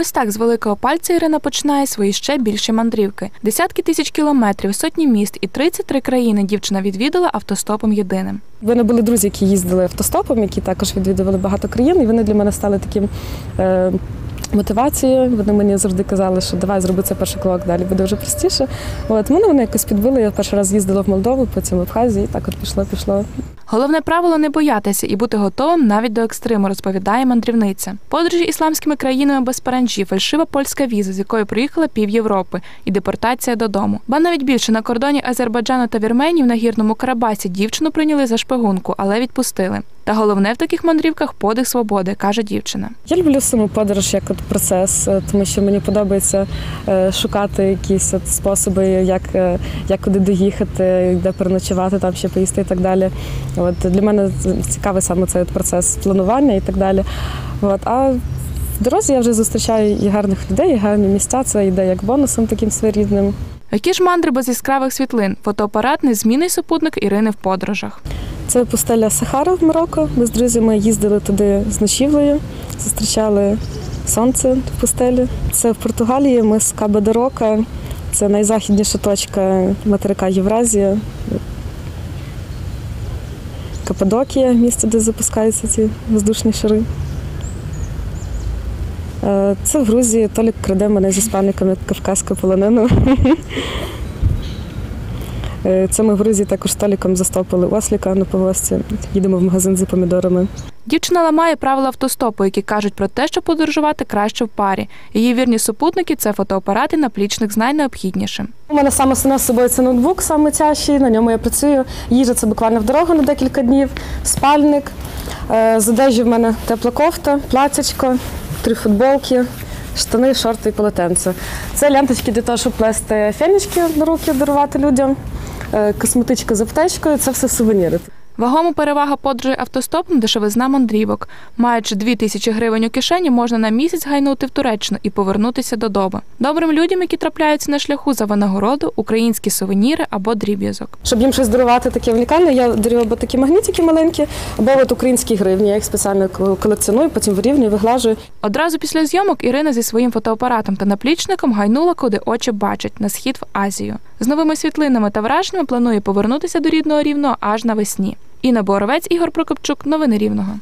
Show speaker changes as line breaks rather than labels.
Ось так з великого пальця Ірина починає свої ще більші мандрівки. Десятки тисяч кілометрів, сотні міст і 33 країни дівчина відвідала автостопом єдиним.
У мене були друзі, які їздили автостопом, які також відвідували багато країн, і вони для мене стали таким. Е- Мотивацією, вони мені завжди казали, що давай зроби це перший крок, далі буде вже простіше. От мене вони якось підбили. Я перший раз їздила в Молдову, потім в Абхазію, і так от пішло, пішло.
Головне правило не боятися і бути готовим навіть до екстриму, розповідає мандрівниця. Подорожі ісламськими країнами без паранджі, фальшива польська віза, з якою приїхала пів Європи, і депортація додому. Ба навіть більше на кордоні Азербайджану та Вірменії в нагірному Карабасі дівчину прийняли за шпигунку, але відпустили. Та головне в таких мандрівках подих свободи, каже дівчина.
Я люблю саму подорож як от процес, е, тому що мені подобається е, шукати якісь от способи, як, е, як куди доїхати, де переночувати, там ще поїсти і так далі. От для мене цікавий саме цей от процес планування і так далі. От а в дорозі я вже зустрічаю і гарних людей, і гарні місця. Це йде як бонусом таким своєрідним.
Які ж мандри без яскравих світлин? Фотоапарат незмінний супутник Ірини в подорожах.
Це пустеля Сахара в Марокко. Ми з друзями їздили туди з ночівлею, зустрічали сонце в пустелі. Це в Португалії. Ми з де Це найзахідніша точка материка Євразія. Каппадокія, місце, де запускаються ці воздушні шари. Е, Це в Грузії Толік краде мене зі спальниками кавказького полонину. Е, Це ми в Грузії також з Толіком застопили осліка на повозці. Їдемо в магазин за помідорами.
Дівчина ламає правила автостопу, які кажуть про те, що подорожувати краще в парі. Її вірні супутники це фотоапарати, наплічник з найнеобхіднішим.
У мене саме основне з собою це ноутбук, саме тяжчий, на ньому я працюю. Їжа це буквально в дорогу на декілька днів, спальник. Е, З одежі в мене тепла кофта, платячко, три футболки, штани, шорти і полотенце. Це ленточки для того, щоб плести фенічки на руки, дарувати людям, косметичка з аптечкою, це все сувеніри.
Вагому перевага подорожей автостопом дешевизна мандрівок. Маючи дві тисячі гривень у кишені, можна на місяць гайнути в Туреччину і повернутися додому. Добрим людям, які трапляються на шляху за винагороду, українські сувеніри або дріб'язок.
Щоб їм щось дарувати таке унікальне, я дарю або такі магнітики маленькі, або от українські гривні. Я їх спеціально колекціоную, потім вирівнюю, виглажую.
Одразу після зйомок Ірина зі своїм фотоапаратом та наплічником гайнула, куди очі бачать, на схід в Азію. З новими світлинами та враженнями планує повернутися до рідного рівного аж навесні. Інна Боровець, Ігор Прокопчук. Новини Рівного.